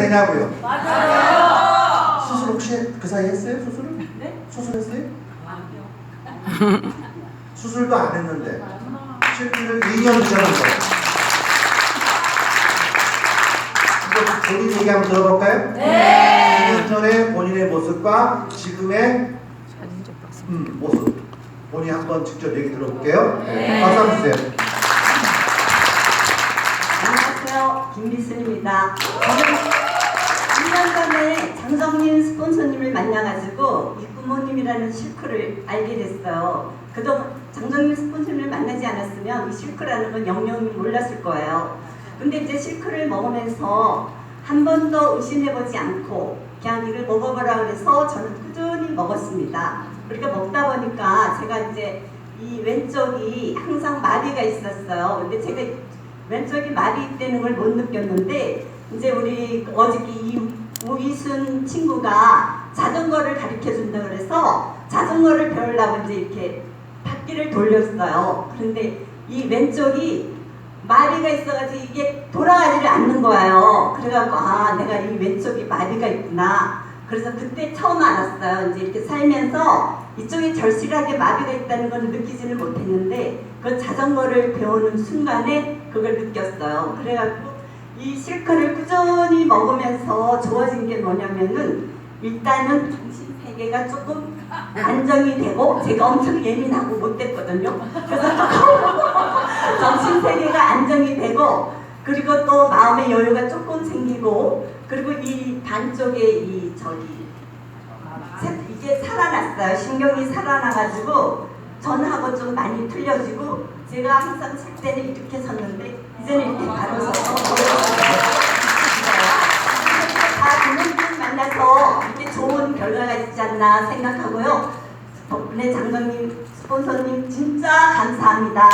되냐고요. 맞아요. 수술 혹시 그 사이 했어요? 수술을? 네? 수술했어요? 아니요. 수술도 안 했는데 실비를 2년 전에 거예요. 본인 얘기 한번 들어볼까요? 네. 2년 전에 본인의 모습과 지금의 음, 모습 본인 한번 직접 얘기 들어볼게요. 네. 박수 한번 주세요. 안녕하세요. 김미순입니다. 저는 1년 전에 장정민 스폰서님을 만나가지고 이 부모님이라는 실크를 알게 됐어요. 그동안 장정민 스폰서님을 만나지 않았으면 이 실크라는 건 영영 몰랐을 거예요. 근데 이제 실크를 먹으면서 한 번도 의심해보지 않고 그냥 이걸 먹어보라 그래서 저는 꾸준히 먹었습니다. 그렇게 먹다 보니까 제가 이제 이 왼쪽이 항상 마비가 있었어요. 근데 제가 왼쪽이 있다는 걸 못 느꼈는데 이제 우리 어저께 이 우이순 친구가 자전거를 가르쳐 준다 그래서 자전거를 배우려고 이제 이렇게 바퀴를 돌렸어요. 그런데 이 왼쪽이 마비가 있어가지고 이게 돌아가지를 않는 거예요. 그래갖고 아 내가 이 왼쪽이 마비가 있구나. 그래서 그때 처음 알았어요. 이제 이렇게 살면서 이쪽이 절실하게 마비가 있다는 건 느끼지는 못했는데 그 자전거를 배우는 순간에 그걸 느꼈어요. 그래갖고 이 실크를 꾸준히 먹으면서 좋아진 게 뭐냐면은 일단은 정신 세계가 조금 안정이 되고 제가 엄청 예민하고 못됐거든요. 그래서 정신 세계가 안정이 되고 그리고 또 마음의 여유가 조금 생기고 그리고 이 반쪽에 이 저기 새- 이게 살아났어요. 신경이 살아나가지고 전하고 좀 많이 틀려지고 제가 항상 살 때는 이렇게 섰는데 이제는 이렇게 바로 서서 다 부모님 만나서 이렇게 좋은 결과가 있지 않나 생각하고요. 덕분에 장관님 스폰서님 진짜 감사합니다.